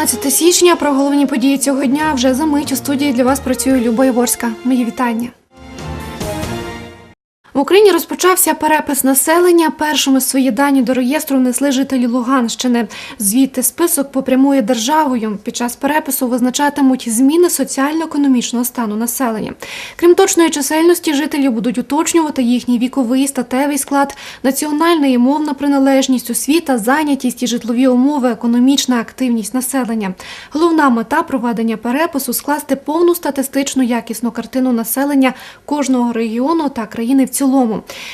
11 січня. Про головні події цього дня вже за мить у студії для вас працює Люба Іворська. Мої вітання. В Україні розпочався перепис населення. Першими свої дані до реєстру внесли жителі Луганщини. Звідти список попрямує державою. Під час перепису визначатимуть зміни соціально-економічного стану населення. Крім точної чисельності, жителі будуть уточнювати їхній віковий статевий склад, національна і мовна приналежність, освіта, зайнятість і житлові умови, економічна активність населення. Головна мета проведення перепису скласти повну статистичну якісну картину населення кожного регіону та країни в цілому.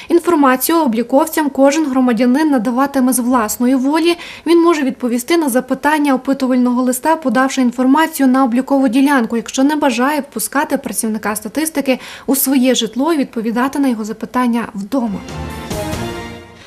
Інформацію обліковцям кожен громадянин надаватиме з власної волі. Він може відповісти на запитання опитувального листа, подавши інформацію на облікову ділянку, якщо не бажає впускати працівника статистики у своє житло і відповідати на його запитання вдома.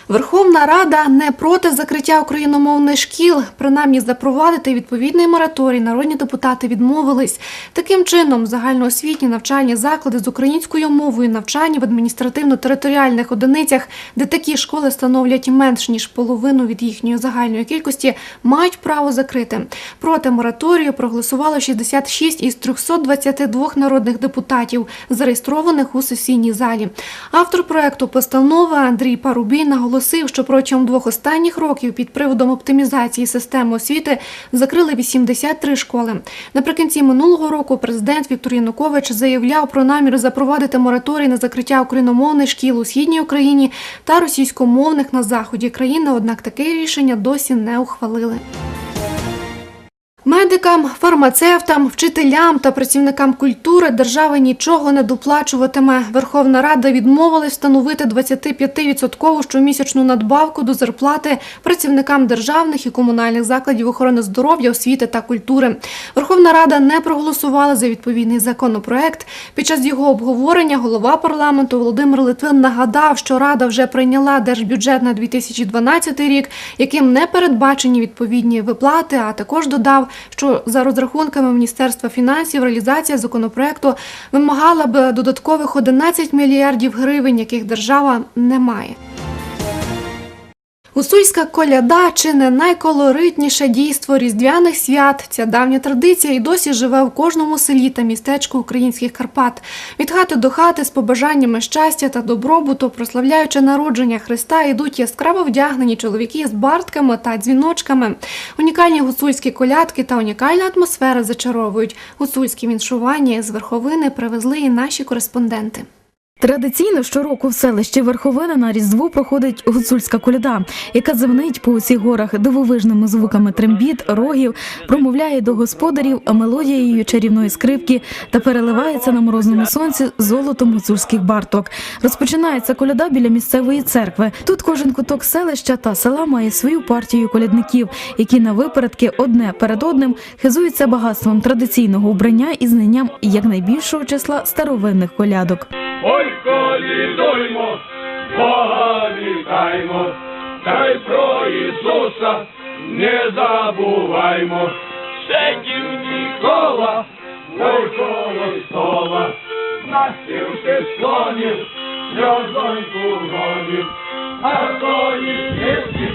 Верховна Рада не проти закриття україномовних шкіл. Принаймні запровадити відповідний мораторій народні депутати відмовились. Таким чином, загальноосвітні навчальні заклади з українською мовою навчання в адміністративно-територіальних одиницях, де такі школи становлять менш ніж половину від їхньої загальної кількості, мають право закрити. Проти мораторію проголосувало 66 із 322 народних депутатів, зареєстрованих у сесійній залі. Автор проекту постанови Андрій Парубій наголосив, що протягом двох останніх років під приводом оптимізації системи освіти закрили 83 школи. Наприкінці минулого року президент Віктор Янукович заявляв про намір запровадити мораторій на закриття україномовних шкіл у східній Україні та російськомовних на заході країни. Однак таке рішення досі не ухвалили. Медикам, фармацевтам, вчителям та працівникам культури держава нічого не доплачуватиме. Верховна Рада відмовилась встановити 25% щомісячну надбавку до зарплати працівникам державних і комунальних закладів охорони здоров'я, освіти та культури. Верховна Рада не проголосувала за відповідний законопроект. Під час його обговорення голова парламенту Володимир Литвин нагадав, що Рада вже прийняла держбюджет на 2012 рік, яким не передбачені відповідні виплати, а також додав, що за розрахунками Міністерства фінансів реалізація законопроекту вимагала б додаткових 11 мільярдів гривень, яких держава не має. Гуцульська коляда чи не найколоритніше дійство різдвяних свят. Ця давня традиція і досі живе в кожному селі та містечку українських Карпат. Від хати до хати з побажаннями щастя та добробуту, прославляючи народження Христа, йдуть яскраво вдягнені чоловіки з бартками та дзвіночками. Унікальні гуцульські колядки та унікальна атмосфера зачаровують. Гуцульські віншування з верховини привезли і наші кореспонденти. Традиційно щороку в селищі Верховина на Різдво проходить гуцульська коляда, яка звенить по усіх горах дивовижними звуками трембіт, рогів, промовляє до господарів мелодією чарівної скрипки та переливається на морозному сонці золотом гуцульських барток. Розпочинається коляда біля місцевої церкви. Тут кожен куток селища та села має свою партію колядників, які на випередки одне перед одним хизуються багатством традиційного убрання і знанням якнайбільшого числа старовинних колядок. Ой, колідуймо, Бога вітаймо, та й про Ісуса не забуваймо. Сидів Нікола, ой, стола, на стілки склонів, сльозоньку гонів, а тої кисті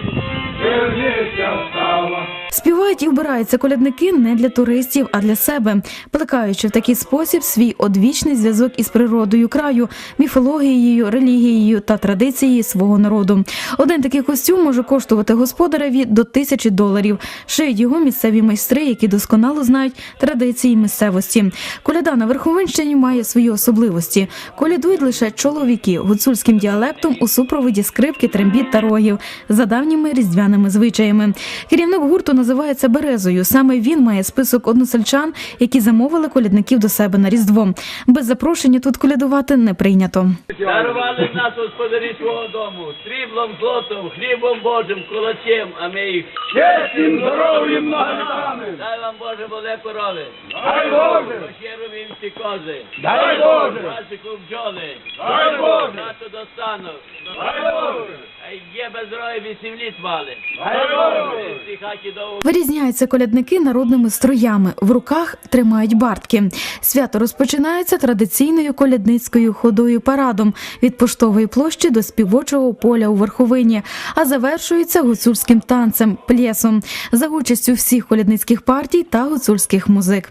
вернися стала. Співають і вбираються колядники не для туристів, а для себе, плекаючи в такий спосіб свій одвічний зв'язок із природою краю, міфологією, релігією та традицією свого народу. Один такий костюм може коштувати господареві до тисячі доларів. Шиють його місцеві майстри, які досконало знають традиції місцевості. Коляда на Верховинщині має свої особливості. Колядують лише чоловіки гуцульським діалектом у супроводі скрипки, трембіт та рогів за давніми різдвяними звичаями. Керівник гурту називається Березою. Саме він має список односельчан, які замовили колядників до себе на різдво. Без запрошення тут колядувати не прийнято. Дарували нас господарі свого дому, сріблом, злотом, хлібом Божим, кулачем, а ми їх. Чесним, здоров'ям, нагадами, Дай вам Боже воле корови, дай Боже, пощеру вівці кози, дай Боже, пасіку бджоли, дай Боже, хату достанок, дай Боже. Є без рою вісім літ мали. Вирізняються колядники народними строями. В руках тримають бартки. Свято розпочинається традиційною колядницькою ходою парадом від поштової площі до співочого поля у верховині, а завершується гуцульським танцем плєсом за участю всіх колядницьких партій та гуцульських музик.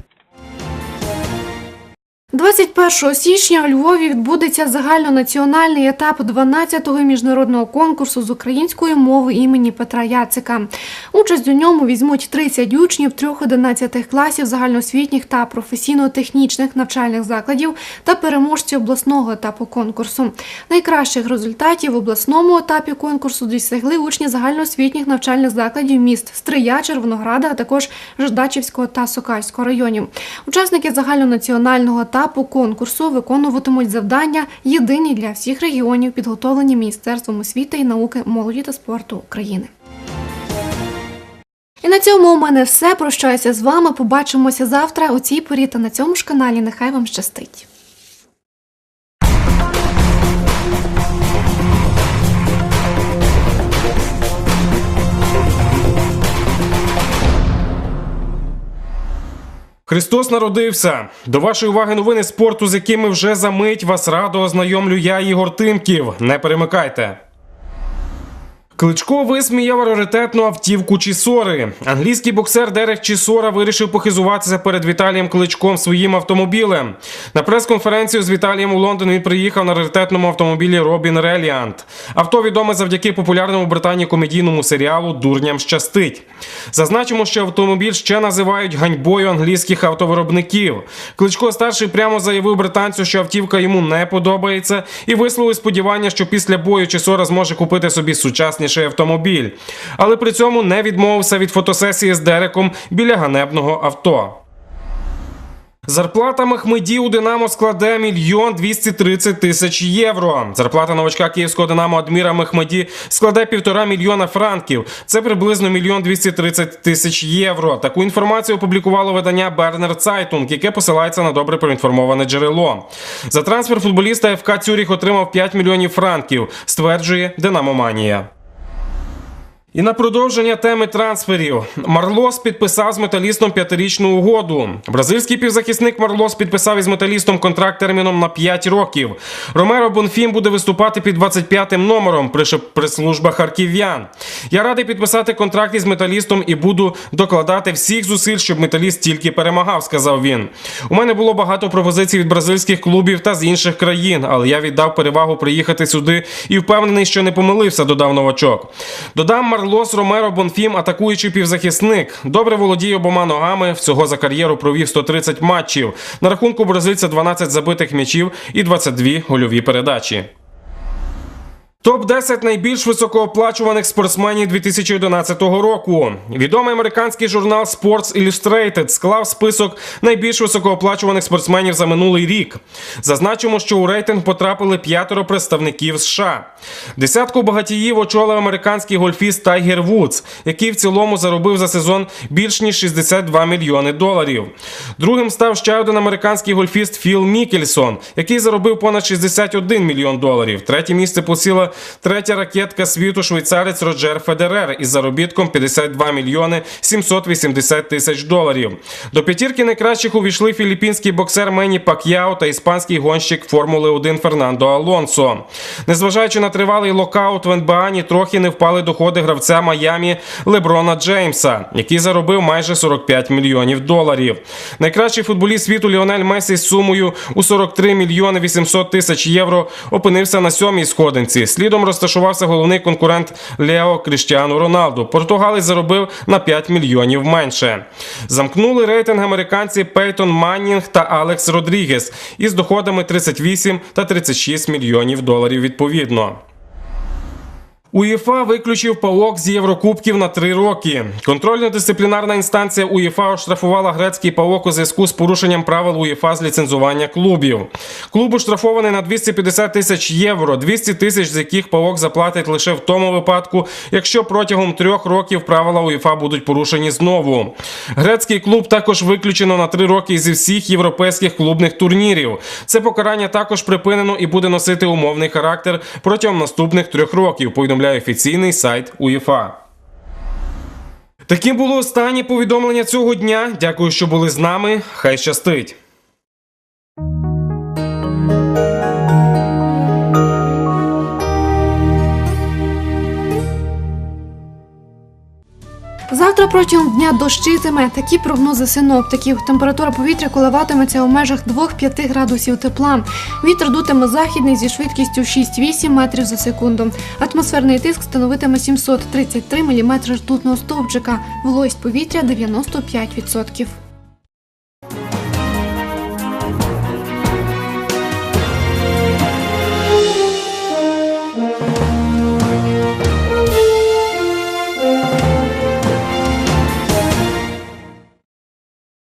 21 січня у Львові відбудеться загальнонаціональний етап 12-го міжнародного конкурсу з української мови імені Петра Яцика. Участь у ньому візьмуть 30 учнів трьох 11 класів загальноосвітніх та професійно-технічних навчальних закладів та переможці обласного етапу конкурсу. Найкращих результатів в обласному етапі конкурсу досягли учні загальноосвітніх навчальних закладів міст Стрия, Червонограда, а також Ждачівського та Сокальського районів. Учасники загальнонаціонального етапу конкурсу виконуватимуть завдання єдині для всіх регіонів, підготовлені Міністерством освіти і науки, молоді та спорту України. І на цьому у мене все. Прощаюся з вами. Побачимося завтра у цій порі та на цьому ж каналі. Нехай вам щастить. Христос народився. До вашої уваги новини спорту, з якими вже за мить вас радо ознайомлю я, Ігор Тимків. Не перемикайте. Кличко висміяв раритетну автівку Чісори. Англійський боксер Дерек Чісора вирішив похизуватися перед Віталієм Кличком своїм автомобілем. На прес-конференцію з Віталієм у Лондон він приїхав на раритетному автомобілі Робін Реліант. Авто відоме завдяки популярному Британії комедійному серіалу Дурням щастить. Зазначимо, що автомобіль ще називають ганьбою англійських автовиробників. Кличко старший прямо заявив британцю, що автівка йому не подобається, і висловив сподівання, що після бою Чісора зможе купити собі сучасніший автомобіль. Але при цьому не відмовився від фотосесії з Дереком біля ганебного авто. Зарплата Мехмеді у Динамо складе мільйон 230 тисяч євро. Зарплата новачка київського Динамо Адміра Мехмеді складе півтора мільйона франків. Це приблизно мільйон 230 тисяч євро. Таку інформацію опублікувало видання Бернер Цайтунг, яке посилається на добре проінформоване джерело. За трансфер футболіста ФК Цюріх отримав 5 мільйонів франків, стверджує Динамоманія. І на продовження теми трансферів Марлос підписав з металістом п'ятирічну угоду. Бразильський півзахисник Марлос підписав із металістом контракт терміном на 5 років. Ромеро Бонфім буде виступати під 25-м номером. Пише прес-служба харків'ян. Я радий підписати контракт із металістом і буду докладати всіх зусиль, щоб металіст тільки перемагав. Сказав він. У мене було багато пропозицій від бразильських клубів та з інших країн, але я віддав перевагу приїхати сюди і впевнений, що не помилився. Додав новачок. Додам Марлос Ромеро Бонфім, атакуючий півзахисник. Добре володіє обома ногами. Всього за кар'єру провів 130 матчів. На рахунку бразильця 12 забитих м'ячів і 22 гольові передачі. Топ 10 найбільш високооплачуваних спортсменів 2011 року. Відомий американський журнал Sports Illustrated склав список найбільш високооплачуваних спортсменів за минулий рік. Зазначимо, що у рейтинг потрапили п'ятеро представників США. Десятку багатіїв очолив американський гольфіст Тайгер Вудс, який в цілому заробив за сезон більш ніж 62 мільйони доларів. Другим став ще один американський гольфіст Філ Мікельсон, який заробив понад 61 мільйон доларів. Третє місце посіла третя ракетка світу швейцарець Роджер Федерер із заробітком 52 мільйони 780 тисяч доларів. До п'ятірки найкращих увійшли філіппінський боксер Мені Пак'яо та іспанський гонщик Формули 1 Фернандо Алонсо. Незважаючи на тривалий локаут в НБА, ні трохи не впали доходи гравця Майамі Леброна Джеймса, який заробив майже 45 мільйонів доларів. Найкращий футболіст світу Ліонель Месі з сумою у 43 мільйони 800 тисяч євро опинився на сьомій сходинці. Слідом розташувався головний конкурент Лео Кріштіану Роналду. Португалець заробив на 5 мільйонів менше. Замкнули рейтинг американці Пейтон Маннінг та Алекс Родрігес із доходами 38 та 36 мільйонів доларів відповідно. УЄФА виключив паок з Єврокубків на три роки. Контрольно-дисциплінарна інстанція УЄФА оштрафувала грецький паок у зв'язку з порушенням правил УЄФА з ліцензування клубів. Клуб оштрафований на 250 тисяч євро, 200 тисяч з яких паок заплатить лише в тому випадку, якщо протягом трьох років правила УЄФА будуть порушені знову. Грецький клуб також виключено на три роки зі всіх європейських клубних турнірів. Це покарання також припинено і буде носити умовний характер протягом наступних трьох років. Повідомляє повідомляє офіційний сайт УЄФА. Таким було останнє повідомлення цього дня. Дякую, що були з нами. Хай щастить. Завтра протягом дня дощитиме. Такі прогнози синоптиків. Температура повітря коливатиметься у межах 2-5 градусів тепла. Вітер дутиме західний зі швидкістю 6-8 метрів за секунду. Атмосферний тиск становитиме 733 мм ртутного стовпчика. Вологість повітря 95%.